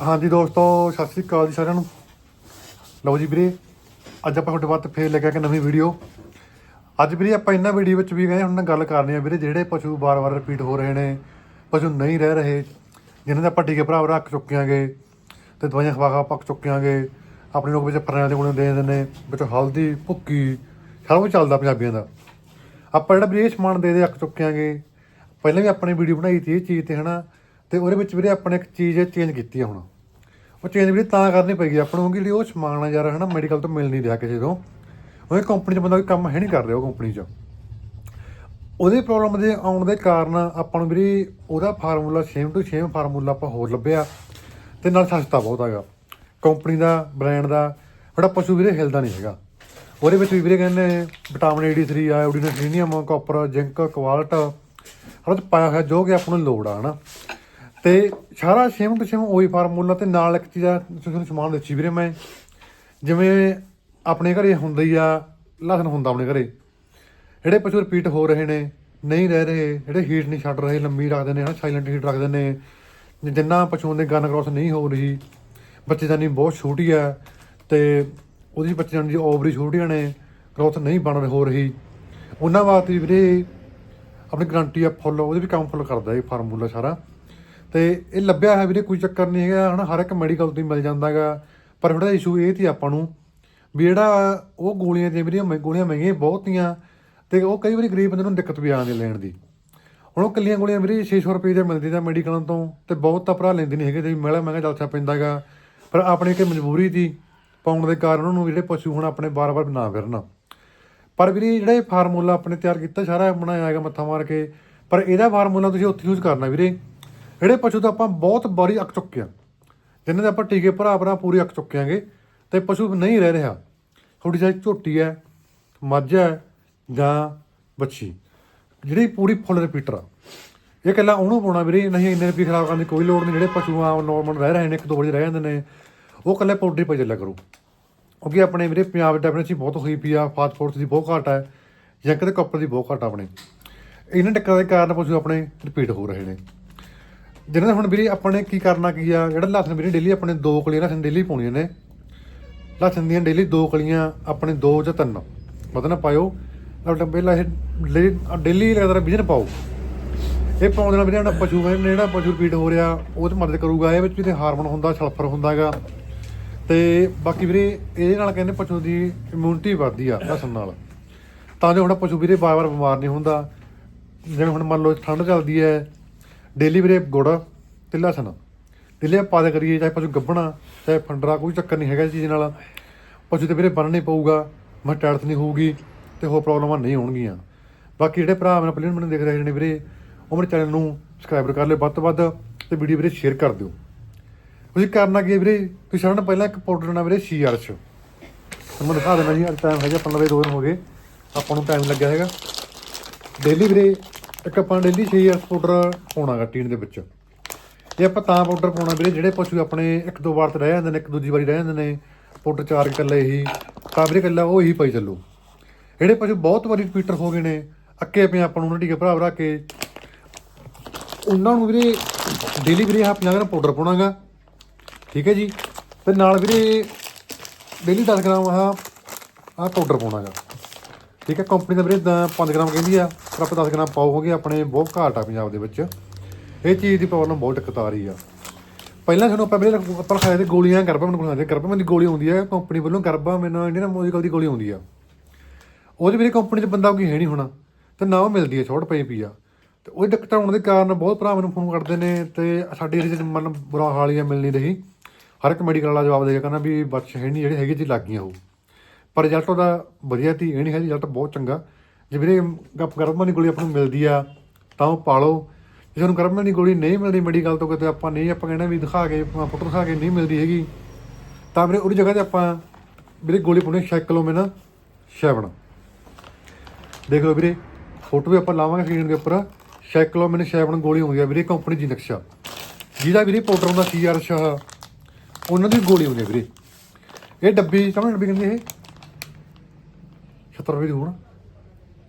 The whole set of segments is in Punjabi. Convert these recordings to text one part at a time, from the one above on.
ਹਾਂਜੀ ਦੋਸਤੋ, ਸਤਿ ਸ੍ਰੀ ਅਕਾਲ ਜੀ ਸਾਰਿਆਂ ਨੂੰ। ਲਓ ਜੀ ਵੀਰੇ, ਅੱਜ ਆਪਾਂ ਤੁਹਾਡੇ ਵਾਸਤੇ ਫੇਰ ਲੈ ਕੇ ਆ ਨਵੀਂ ਵੀਡੀਓ। ਅੱਜ ਵੀਰੇ ਆਪਾਂ ਇਹਨਾਂ ਵੀਡੀਓ ਵਿੱਚ ਵੀ ਗਏ, ਹੁਣ ਗੱਲ ਕਰਨੀ ਆ ਵੀਰੇ, ਜਿਹੜੇ ਪਸ਼ੂ ਬਾਰ-ਬਾਰ ਰਿਪੀਟ ਹੋ ਰਹੇ ਨੇ, ਪਸ਼ੂ ਨਹੀਂ ਰਹਿ ਰਹੇ, ਜਿਨ੍ਹਾਂ ਦੇ ਆਪਾਂ ਟੀਕੇ ਭਰਾ ਰੱਖ ਚੁੱਕਿਆਂਗੇ ਤੇ ਦਵਾਈਆਂ ਖਵਾ ਖਵਾ ਪੱਕ ਚੁੱਕਿਆਂਗੇ ਆਪਣੇ ਲੋਕ ਵਿੱਚ ਫਰਨੈਲ ਦੇ ਗੁਣੇ ਦੇ ਦਿੰਦੇ ਨੇ, ਵਿੱਚ ਹਲਦੀ, ਭੁੱਕੀ, ਸਾਰਾ ਕੁਝ ਚੱਲਦਾ ਪੰਜਾਬੀਆਂ ਦਾ। ਆਪਾਂ ਜਿਹੜਾ ਵੀਰੇ ਸਮਾਨ ਦੇ ਦੇ ਅੱਕ ਚੁੱਕਿਆਂਗੇ ਪਹਿਲਾਂ ਵੀ ਆਪਣੀ ਵੀਡੀਓ ਬਣਾਈ ਸੀ ਇਹ ਚੀਜ਼ ਤੇ, ਹਨਾ ਤੇ ਉਹਦੇ ਵਿੱਚ ਵੀਰੇ ਆਪਾਂ ਨੇ ਇੱਕ ਚੀਜ਼ ਚੇਂਜ ਕੀਤੀ ਆ ਹੁਣ। ਉਹ ਚੇਂਜ ਵੀਰੇ ਤਾਂ ਕਰਨੀ ਪਈ ਆਪਾਂ ਨੂੰ ਕਿਉਂਕਿ ਜਿਹੜੀ ਉਹ ਸਮਾਨ ਆ ਯਾਰ, ਹਨਾ ਮੈਡੀਕਲ ਤੋਂ ਮਿਲ ਨਹੀਂ ਰਿਹਾ ਕਿਸੇ ਤੋਂ। ਉਹ ਕੰਪਨੀ 'ਚ ਬੰਦਾ ਕੋਈ ਕੰਮ ਹੈ ਨਹੀਂ ਕਰ ਰਿਹਾ ਉਹ ਕੰਪਨੀ 'ਚ। ਉਹਦੇ ਪ੍ਰੋਬਲਮ ਦੇ ਆਉਣ ਦੇ ਕਾਰਨ ਆਪਾਂ ਨੂੰ ਵੀਰੇ ਉਹਦਾ formula same to same formula ਆਪਾਂ ਹੋਰ ਲੱਭਿਆ ਤੇ ਨਾਲ ਸਸਤਾ ਬਹੁਤ ਹੈਗਾ। ਕੰਪਨੀ ਦਾ ਬ੍ਰਾਂਡ ਦਾ, ਜਿਹੜਾ ਪਸ਼ੂ ਵੀਰੇ ਹਿਲਦਾ ਨਹੀਂ ਹੈਗਾ। ਉਹਦੇ ਵਿੱਚ ਵੀ ਵੀਰੇ ਕਹਿੰਦੇ ਵਿਟਾਮਿਨ ਡੀ3 ਆ iodine selenium copper zinc quality ਹਰ ਪਾਇਆ ਹੋਇਆ ਜੋ ਕਿ ਆਪਾਂ ਨੂੰ ਲੋੜ ਆ, ਹਨਾ। ਤੇ ਸਾਰਾ ਸੇਮ ਟੂ ਸੇਮ ਉਹੀ ਫਾਰਮੂਲਾ ਤੇ ਨਾਲ ਇੱਕ ਚੀਜ਼ ਆ ਤੁਹਾਨੂੰ ਸਮਾਨ ਦਿੱਤੀ ਵੀਰੇ ਮੈਂ। ਜਿਵੇਂ ਆਪਣੇ ਘਰੇ ਹੁੰਦਾ ਹੀ ਆ, ਲਸਣ ਹੁੰਦਾ ਆਪਣੇ ਘਰੇ। ਜਿਹੜੇ ਪਸ਼ੂ ਰਿਪੀਟ ਹੋ ਰਹੇ ਨੇ, ਨਹੀਂ ਰਹਿ ਰਹੇ, ਜਿਹੜੇ ਹੀਟ ਨਹੀਂ ਛੱਡ ਰਹੇ, ਲੰਮੀ ਰੱਖਦੇ ਨੇ ਹਨਾ ਸਾਇਲੈਂਟ ਹੀਟ ਰੱਖਦੇ ਨੇ। ਜਿੰਨਾ ਪਸ਼ੂਆਂ ਦੇ ਗਨ ਕ੍ਰੋਸ ਨਹੀਂ ਹੋ ਰਹੀ, ਬੱਚੇਦਾਨੀ ਬਹੁਤ ਛੋਟੀ ਆ ਤੇ ਉਹਦੀ ਬੱਚੇਦਾਨੀ ਦੀ ਓਵਰੀ ਛੋਟੀਆਂ ਨੇ ਗਰੋਥ ਨਹੀਂ ਬਣ ਹੋ ਰਹੀ। ਉਹਨਾਂ ਵਾਸਤੇ ਵੀਰੇ ਆਪਣੀ ਗਰੰਟੀ ਆ ਫੁੱਲ ਉਹਦੇ ਵੀ ਕੰਮ ਫੁੱਲ ਕਰਦਾ ਇਹ ਫਾਰਮੂਲਾ ਸਾਰਾ। ਤੇ ਇਹ ਲੱਭਿਆ ਹੈ ਵੀਰੇ, ਕੋਈ ਚੱਕਰ ਨਹੀਂ ਹੈਗਾ, ਹਨਾ, ਹਰ ਇੱਕ ਮੈਡੀਕਲ ਤੋਂ ਹੀ ਮਿਲ ਜਾਂਦਾਗਾ। ਪਰ ਥੋੜਾ ਇਸ਼ੂ ਇਹ ਸੀ ਆਪਾਂ ਨੂੰ ਵੀ ਜਿਹੜਾ ਉਹ ਗੋਲੀਆਂ ਤੇ ਵੀਰੇ, ਮਹਿ- ਗੋਲੀਆਂ ਮਹਿੰਗੀਆਂ ਬਹੁਤ ਤੀਆਂ ਤੇ ਉਹ ਕਈ ਵਾਰੀ ਗਰੀਬ ਬੰਦੇ ਨੂੰ ਦਿੱਕਤ ਵੀ ਆਉਂਦੀ ਲੈਣ ਦੀ। ਹੁਣ ਉਹ ਕੱਲੀਆਂ ਗੋਲੀਆਂ ਵੀਰੇ 600 ਰੁਪਏ ਦੀਆਂ ਮਿਲਦੀ ਤਾਂ ਮੈਡੀਕਲਾਂ ਤੋਂ ਤੇ ਬਹੁਤ ਤਾਂ ਭਰਾ ਲੈਂਦੇ ਨਹੀਂ ਹੈਗੇ, ਤੇ ਮਹਿਲਾ ਮਹਿੰਗਾ ਜਲਸਾ ਪੈਂਦਾਗਾ। ਪਰ ਆਪਣੀ ਇੱਕ ਮਜਬੂਰੀ ਸੀ, ਪਾਉਣ ਦੇ ਕਾਰਨ ਉਹਨੂੰ ਜਿਹੜੇ ਪਸ਼ੂ ਹੁਣ ਆਪਣੇ ਬਾਰ-ਬਾਰ ਨਾ ਫਿਰਨ। ਪਰ ਵੀਰੇ, ਜਿਹੜਾ ਇਹ ਫਾਰਮੂਲਾ ਆਪਣੇ ਤਿਆਰ ਕੀਤਾ, ਸਾਰਾ ਬਣਾਇਆ ਹੈਗਾ ਮੱਥਾ ਮਾਰ ਕੇ। ਪਰ ਇਹਦਾ ਫਾਰਮੂਲਾ ਤੁਸੀਂ ਉੱਥੇ ਯੂਜ਼ ਕਰਨਾ ਵੀਰੇ। ਜਿਹੜੇ ਪਸ਼ੂ ਤਾਂ ਆਪਾਂ ਬਹੁਤ ਵਾਰੀ ਅੱਕ ਚੁੱਕੇ ਆ ਜਿਨ੍ਹਾਂ ਦੇ ਆਪਾਂ ਟੀਕੇ ਭਰਾ ਭਰਾ ਪੂਰੇ ਅੱਕ ਚੁੱਕਿਆਂਗੇ ਤੇ ਪਸ਼ੂ ਨਹੀਂ ਰਹਿ ਰਿਹਾ ਥੋੜੀ ਜਿਹੀ ਝੋਟੀ ਹੈ, ਮੱਝ ਹੈ ਗਾਂ ਬੱਚੀ ਜਿਹੜੀ ਪੂਰੀ ਫੁੱਲ ਰਿਪੀਟਰ ਆ। ਇਹ ਇਕੱਲਾ ਉਹਨੂੰ ਪਾਉਣਾ ਵੀਰੇ, ਨਹੀਂ ਇੰਨੇ ਰੁਪਏ ਖਰਾਬ ਕਰਨ ਦੀ ਕੋਈ ਲੋੜ ਨਹੀਂ, ਜਿਹੜੇ ਪਸ਼ੂ ਆ ਨੋਰਮਲ ਰਹਿ ਰਹੇ ਨੇ, ਇੱਕ ਦੋ ਵਜੇ ਰਹਿ ਜਾਂਦੇ ਨੇ, ਉਹ ਇਕੱਲੇ ਪਾਊਡਰ ਪਾ ਚੱਲਿਆ ਕਰੂ। ਕਿਉਂਕਿ ਆਪਣੇ ਵੀਰੇ ਪੰਜਾਬ ਦੀ ਡੈਫੀਨੇਸ਼ਨ ਬਹੁਤ ਹੋਈ ਪਈ ਆ ਫਾਸਟ ਫੂਡ ਦੀ ਬਹੁਤ ਘਾਟ ਹੈ, ਜਾਂ ਕਿਤੇ ਕੱਪੜੇ ਦੀ ਬਹੁਤ ਘਾਟ ਆ ਆਪਣੇ। ਇਹਨਾਂ ਟੱਕਰਾਂ ਦੇ ਕਾਰਨ ਪਸ਼ੂ ਆਪਣੇ ਰਿਪੀਟ ਹੋ ਰਹੇ ਨੇ। ਜਿਹਨਾਂ ਦਾ ਹੁਣ ਵੀਰੇ ਆਪਾਂ ਨੇ ਕੀ ਕਰਨਾ ਕੀ ਆ, ਜਿਹੜਾ ਲਸਣ ਵੀਰੇ ਡੇਲੀ ਆਪਣੇ ਦੋ ਕਲੀਆਂ ਲਸਣ ਡੇਲੀ ਪਾਉਣੀਆਂ ਨੇ। ਲਸਣ ਦੀਆਂ ਡੇਲੀ ਦੋ ਕਲੀਆਂ, ਆਪਣੇ ਦੋ ਜਾਂ ਤਿੰਨ। ਵਧਣਾ ਪਾਇਓ। ਲਸਣ ਪਹਿਲਾਂ ਇਹ ਡੇਲੀ ਲਗਾਤਾਰ ਵਿਜਨ ਪਾਓ। ਇਹ ਪਾਉਣ ਨਾਲ ਵੀਰੇ ਜਿਹੜਾ ਪਸ਼ੂ ਹੈ, ਜਿਹੜਾ ਪਸ਼ੂ ਰਿਪੀਟ ਹੋ ਰਿਹਾ, ਉਹ ਤੇ ਮਦਦ ਕਰੂਗਾ। ਇਹ ਵਿੱਚ ਵੀ ਤੇ ਹਾਰਮੋਨ ਹੁੰਦਾ ਸਲਫਰ ਹੁੰਦਾਗਾ। ਤੇ ਬਾਕੀ ਵੀਰੇ ਇਹਦੇ ਨਾਲ ਕਹਿੰਦੇ ਪਸ਼ੂ ਦੀ ਇਮਿਊਨਿਟੀ ਵੱਧਦੀ ਆ ਲਸਣ ਨਾਲ। ਤਾਂ ਜੋ ਹੁਣ ਪਸ਼ੂ ਵੀਰੇ ਬਾਰ-ਬਾਰ ਬਿਮਾਰ ਨਹੀਂ ਹੁੰਦਾ। ਜਿਵੇਂ ਹੁਣ ਮੰਨ ਲਓ ਠੰਡ ਚੱਲਦੀ ਹੈ ਡੇਲੀ ਵੀਰੇ ਗੁੜ, ਤਿੱਲਾ ਲਸਣ ਤਿੱਲੇ ਆਪਾਂ ਪਾ ਕਰੀਏ, ਚਾਹੇ ਪਸ਼ੂ ਗੱਭਣਾ ਚਾਹੇ ਫੰਡਰਾ, ਕੋਈ ਚੱਕਰ ਨਹੀਂ ਹੈਗਾ ਇਸ ਚੀਜ਼ ਨਾਲ। ਪਸ਼ੂ ਤੇ ਵੀਰੇ ਬੰਨ ਨਹੀਂ ਪਊਗਾ ਮਟੈਲਸ ਨਹੀਂ ਹੋਊਗੀ ਤੇ ਹੋਰ ਪ੍ਰੋਬਲਮਾਂ ਨਹੀਂ ਹੋਣਗੀਆਂ। ਬਾਕੀ ਜਿਹੜੇ ਭਰਾ ਮੇਰੇ ਪਲੇਨ ਮੈਨੂੰ ਦੇਖ ਰਹੇ ਨੇ ਵੀਰੇ, ਉਹ ਮੇਰੇ ਚੈਨਲ ਨੂੰ ਸਬਸਕ੍ਰਾਈਬ ਕਰ ਲਿਓ ਵੱਧ ਤੋਂ ਵੱਧ ਤੇ ਵੀਡੀਓ ਵੀਰੇ ਸ਼ੇਅਰ ਕਰ ਦਿਓ। ਤੁਸੀਂ ਕਰਨਾ ਕੀ ਵੀਰੇ? ਤੁਸੀਂ ਸਾਰਿਆਂ ਨੂੰ ਪਹਿਲਾਂ ਇੱਕ ਪਾਊਡਰ ਲੈਣਾ ਵੀਰੇ ਸੀਆਰਚ ਤੁਹਾਨੂੰ ਮੈਂ ਦਿਖਾ ਦਿੰਦਾ ਜੀ, ਅੱਜ ਟਾਈਮ ਹੈਗਾ 15 ਦੋ ਦਿਨ ਹੋ ਗਏ। ਆਪਾਂ ਨੂੰ ਟਾਈਮ ਲੱਗਿਆ ਹੈਗਾ। ਡੇਲੀ ਵੀਰੇ ਇੱਕ ਆਪਾਂ ਡੇਲੀ 6 ਇਅਰਸ ਪਾਊਡਰ ਪਾਉਣਾਗਾ ਟੀਨ ਦੇ ਵਿੱਚ। ਇਹ ਆਪਾਂ ਤਾਂ ਪਾਊਡਰ ਪਾਉਣਾ ਵੀਰੇ, ਜਿਹੜੇ ਪਸ਼ੂ ਆਪਣੇ ਇੱਕ ਦੋ ਵਾਰ ਤੇ ਰਹਿ ਜਾਂਦੇ ਨੇ, ਇੱਕ ਦੂਜੀ ਵਾਰੀ ਰਹਿ ਜਾਂਦੇ ਨੇ, ਪਾਊਡਰ ਚਾਰ ਇਕੱਲੇ ਹੀ ਤਾਂ ਵੀਰੇ ਇਕੱਲਾ ਉਹ ਹੀ ਪਾਈ ਚੱਲੂ। ਜਿਹੜੇ ਪਸ਼ੂ ਬਹੁਤ ਵਾਰੀ ਰਿਪੀਟਰ ਹੋ ਗਏ ਨੇ, ਅੱਕੇ ਪਏ ਆਪਾਂ ਨੂੰ ਉਹਨਾਂ ਟੀਕੇ ਭਰਾ ਭਰਾ ਕੇ, ਉਹਨਾਂ ਨੂੰ ਵੀਰੇ ਡੇਲੀ ਵੀਰੇ ਆਹ 50 ਗ੍ਰਾਮ ਪਾਊਡਰ ਪਾਉਣਾਗਾ ਠੀਕ ਹੈ ਜੀ? ਤੇ ਨਾਲ ਵੀਰੇ ਡੇਲੀ 10 ਗ੍ਰਾਮ ਆਹ ਆਹ ਪਾਊਡਰ ਪਾਉਣਾਗਾ ਠੀਕ ਹੈ? ਕੰਪਨੀ ਦਾ ਵੀਰੇ 5 ਗ੍ਰਾਮ ਕਹਿੰਦੀ ਆ। ਪਰ ਆਪਾਂ 10 ਗ੍ਰਾਮ ਪਾਓਗੇ ਆਪਣੇ ਬਹੁਤ ਘਾਟ ਆ ਪੰਜਾਬ ਦੇ ਵਿੱਚ। ਇਹ ਚੀਜ਼ ਦੀ ਪ੍ਰੋਬਲਮ ਬਹੁਤ ਦਿੱਕਤ ਆ ਰਹੀ ਆ। ਪਹਿਲਾਂ ਸਾਨੂੰ ਆਪਾਂ ਵੀਰੇ ਆਪਾਂ ਖਾਏ ਤੇ ਗੋਲੀਆਂ ਗਰਭਾਂ ਕੋਲ ਖਾਂਦੇ ਗਰਭਾਂ ਦੀ ਗੋਲੀ ਆਉਂਦੀ ਆ ਕੰਪਨੀ ਵੱਲੋਂ ਗਰਭਾਂ ਮੈਨੂੰ ਇੰਡੀਅਨ ਮੋਜੀਕਲ ਦੀ ਗੋਲੀ ਆਉਂਦੀ ਆ। ਉਹਦੇ ਵੀਰੇ ਕੰਪਨੀ 'ਚ ਬੰਦਾ ਕੋਈ ਹੈ ਨਹੀਂ ਹੋਣਾ, ਤੇ ਨਾ ਉਹ ਮਿਲਦੀ ਹੈ ਛੋਟ ਪਈ ਪਈ ਆ। ਤੇ ਉਹ ਦਿੱਕਤ ਆਉਣ ਦੇ ਕਾਰਨ ਬਹੁਤ ਭਰਾ ਮੈਨੂੰ ਫੋਨ ਕਰਦੇ ਨੇ, ਤੇ ਸਾਡੇ ਏਰੀਏ 'ਚ ਮਨ ਬੁਰਾ ਹਾਲ ਹੀ ਆ ਮਿਲ ਨਹੀਂ ਰਹੀ। ਹਰ ਇੱਕ ਮੈਡੀਕਲ ਵਾਲਾ ਜਵਾਬ ਦੇ ਕਹਿੰਦਾ ਵੀ ਬੱਚ ਹੈ ਨਹੀਂ, ਜਿਹੜੇ ਹੈਗੇ ਜੀ ਲੱਗ ਗਈਆਂ ਉਹ। ਪਰ ਰਿਜ਼ਲਟ ਉਹਦਾ ਵਧੀਆ ਤੀ ਇਹ ਨਹੀਂ ਹੈ ਰਿਜ਼ਲਟ ਬਹੁਤ ਚੰਗਾ। ਜੇ ਵੀਰੇ ਗੱਪ ਗੋਲੀ ਆਪਾਂ ਨੂੰ ਮਿਲਦੀ ਆ, ਤਾਂ ਉਹ ਪਾਲੋ। ਜੇ ਤੁਹਾਨੂੰ ਗਰਮਾਂ ਗੋਲੀ ਨਹੀਂ ਮਿਲਦੀ ਮੈਡੀਕਲ ਤੋਂ ਕਿਤੇ ਆਪਾਂ ਨਹੀਂ, ਆਪਾਂ ਕਹਿੰਦੇ ਵੀ ਦਿਖਾ ਕੇ ਫੋਟੋ ਦਿਖਾ ਕੇ ਨਹੀਂ ਮਿਲਦੀ ਹੈਗੀ। ਤਾਂ ਵੀਰੇ ਉਹਦੀ ਜਗ੍ਹਾ ਤੇ ਆਪਾਂ ਵੀਰੇ ਗੋਲੀ ਪਾਉਣੀ ਸਾਈਕਲੋਮਿਨ ਸ਼ੈਵਨ ਦੇਖ ਲਓ ਵੀਰੇ, ਫੋਟੋ ਵੀ ਆਪਾਂ ਲਾਵਾਂਗੇ ਸਕਰੀਨ ਦੇ ਉੱਪਰ। ਸਾਈਕਲੋਮਿਨ ਸ਼ੈਵਨ ਗੋਲੀ ਹੁੰਦੀ ਆ ਵੀਰੇ, ਕੰਪਨੀ ਦੀ ਨਕਸ਼ਾ। ਜਿਹਦਾ ਵੀਰੇ ਪੋਟਰ ਹੁੰਦਾ ਸੀਆਰ ਸ਼ਾਹ, ਉਹਨਾਂ ਦੀ ਗੋਲੀ ਹੁੰਦੀ ਆ ਵੀਰੇ। ਇਹ ਡੱਬੀ ਸਾਹਮਣੇ ਡੱਬੀ ਕਹਿੰਦੇ ਇਹ? 70 ਰੁਪਏ ਦੀ ਹੋਣਾ।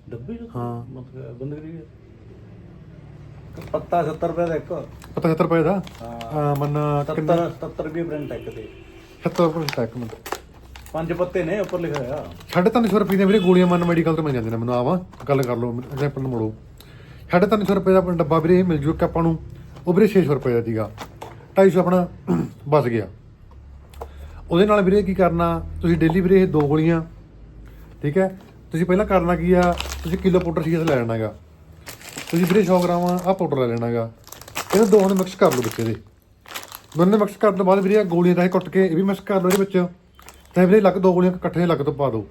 ਡੱਬੇ ਚ ਹਾਂ। ਮਤਲਬ ਬੰਦ ਕਰੀ ਪੱਤਾ 70 ਰੁਪਏ ਦਾ ਇੱਕ। ਪਤਾ 70 ਰੁਪਏ ਦਾ? ਹਾਂ। ਆ ਮਨ 70 70 ਰੁਪਏ ਪ੍ਰਿੰਟ ਇੱਕ ਦੇ 70 ਰੁਪਏ ਦਾ ਇੱਕ ਮਿੰਟ। ਪੰਜ ਪੱਤੇ ਨੇ ਉੱਪਰ ਲਿਖਿਆ ਹੋਇਆ। ਸਾਢੇ ਤਿੰਨ ਸੌ ਰੁਪਏ ਦੀਆਂ ਵੀਰੇ ਗੋਲੀਆਂ ਮਨ ਮੈਡੀਕਲ ਤੋਂ ਮਿਲ ਜਾਂਦੀਆਂ ਨੇ ਮੈਨੂੰ ਆਵਾ ਗੱਲ ਕਰ ਲਓ ਐਗਜ਼ਾਮਪਲ ਨੂੰ ਮੋੜੋ। ਸਾਢੇ ਤਿੰਨ ਸੌ ਰੁਪਏ ਦਾ ਆਪਣਾ ਡੱਬਾ ਵੀਰੇ ਇਹ ਮਿਲ ਜੂ ਇੱਕ ਆਪਾਂ ਨੂੰ ਉਹ ਵੀਰੇ 600 ਰੁਪਏ ਦਾ ਸੀਗਾ। 250 ਆਪਣਾ ਬਚ ਗਿਆ। ਉਹਦੇ ਨਾਲ ਵੀਰੇ ਕੀ ਕਰਨਾ ਤੁਸੀਂ ਡੇਲੀ ਵੀਰੇ ਇਹ ਦੋ ਗੋਲੀਆਂ ਠੀਕ ਹੈ ਤੁਸੀਂ ਪਹਿਲਾਂ ਕਰਨਾ ਕੀ ਆ? ਤੁਸੀਂ ਕਿਲੋ ਪਾਊਡਰ ਸੀਸ ਲੈ ਲੈਣਾ ਹੈਗਾ। ਤੁਸੀਂ ਵੀਰੇ 100 ਗ੍ਰਾਮ ਆ ਪਾਊਡਰ ਲੈ ਲੈਣਾ ਹੈਗਾ। ਇਹਨਾਂ ਦੋਹਾਂ ਨੂੰ ਮਿਕਸ ਕਰ ਲਓ ਵਿੱਚ ਇਹਦੇ ਦੋਨੇ ਮਿਕਸ ਕਰਨ ਤੋਂ ਬਾਅਦ ਵੀਰੇ ਆ ਗੋਲੀਆਂ ਦਾ ਇਹ ਕੁੱਟ ਕੇ ਇਹ ਵੀ ਮਿਕਸ ਕਰ ਲਓ ਇਹਦੇ ਵਿੱਚ। ਤਾਂ ਵੀਰੇ ਲੱਗ ਦੋ ਗੋਲੀਆਂ ਇਕੱਠੇ ਲੱਗ ਤੋਂ ਪਾ ਦਿਓ।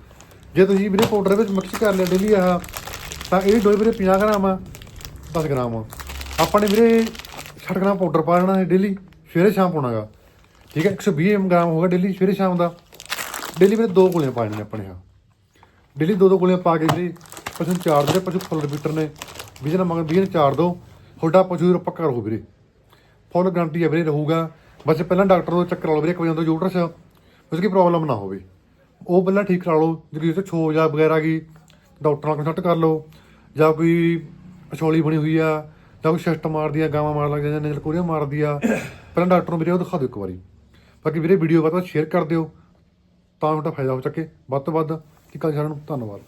ਜੇ ਤੁਸੀਂ ਵੀਰੇ ਪਾਊਡਰ ਵਿੱਚ ਮਿਕਸ ਕਰ ਲਿਆ ਡੇਲੀ ਆਹ, ਤਾਂ ਇਹ ਡੋਏ ਵੀਰੇ 50 ਗ੍ਰਾਮ ਆ 10 ਗ੍ਰਾਮ ਆ। ਆਪਾਂ ਨੇ ਵੀਰੇ 60 ਗ੍ਰਾਮ ਪਾਊਡਰ ਪਾ ਲੈਣਾ ਹੈ ਡੇਲੀ ਸਵੇਰੇ ਸ਼ਾਮ ਪਾਉਣਾਗਾ ਠੀਕ ਹੈ 120 ਗ੍ਰਾਮ ਹੋਗਾ ਡੇਲੀ ਸਵੇਰੇ ਸ਼ਾਮ ਦਾ। ਡੇਲੀ ਵੀਰੇ ਦੋ ਗੋਲੀਆਂ ਪਾ ਲੈਣੀਆਂ ਆਪਣੇ ਆ ਡੇਲੀ ਦੋ ਦੋ ਗੋਲੀਆਂ ਪਾ ਕੇ ਵੀਰੇ ਪਸ਼ੂ ਨੂੰ ਚਾਰ ਦੇ ਪਸ਼ੂ ਫੁੱਲ ਰਿਪੀਟਰ ਨੇ। ਵੀਹ ਨਾਲ ਮੰਗ 20 ਦਿਨ ਚਾਰ ਦੋ। ਤੁਹਾਡਾ ਪਸ਼ੂ ਪੱਕਾ ਰਹੂ ਵੀਰੇ। ਫੁੱਲ ਗਰੰਟੀ ਹੈ ਵੀਰੇ, ਰਹੂਗਾ। ਬਸ ਪਹਿਲਾਂ ਡਾਕਟਰ ਨੂੰ ਚੈੱਕ ਕਰਾ ਲਓ ਵੀਰੇ, ਇੱਕ ਵਜੇ ਤੋਂ ਯੂਟਰਸ। ਉਸ ਕੀ ਪ੍ਰੋਬਲਮ ਨਾ ਹੋਵੇ। ਉਹ ਪਹਿਲਾਂ ਠੀਕ ਕਰਾ ਲਓ, ਜੇ ਕਿਸੇ ਛੋ ਜਾਂ ਵਗੈਰਾ ਕੀ ਡਾਕਟਰ ਨਾਲ ਕੰਸਲਟ ਕਰ ਲਓ, ਜਾਂ ਕੋਈ ਅਛੋਲੀ ਬਣੀ ਹੋਈ ਆ, ਜਾਂ ਕੋਈ ਸਸਟ ਮਾਰਦੀ ਆ, ਗਾਵਾਂ ਮਾਰ ਲੱਗ ਜਾਂਦੀਆਂ ਨੇ ਕੋਰੀਆ ਮਾਰਦੀ ਆ, ਪਹਿਲਾਂ ਡਾਕਟਰ ਨੂੰ ਵੀਰੇ ਉਹ ਦਿਖਾ ਦਿਓ ਇੱਕ ਵਾਰੀ। ਬਾਕੀ ਵੀਰੇ ਵੀਡੀਓ ਵੱਧ ਤੋਂ ਵੱਧ ਸ਼ੇਅਰ ਕਰ ਦਿਓ, ਤਾਂ ਤੁਹਾਡਾ ਫਾਇਦਾ ਹੋ ਸਕੇ। ਵੱਧ ਤੋਂ ਵੱਧ ਠੀਕ ਹੈ ਜੀ ਸਾਰਿਆਂ ਨੂੰ ਧੰਨਵਾਦ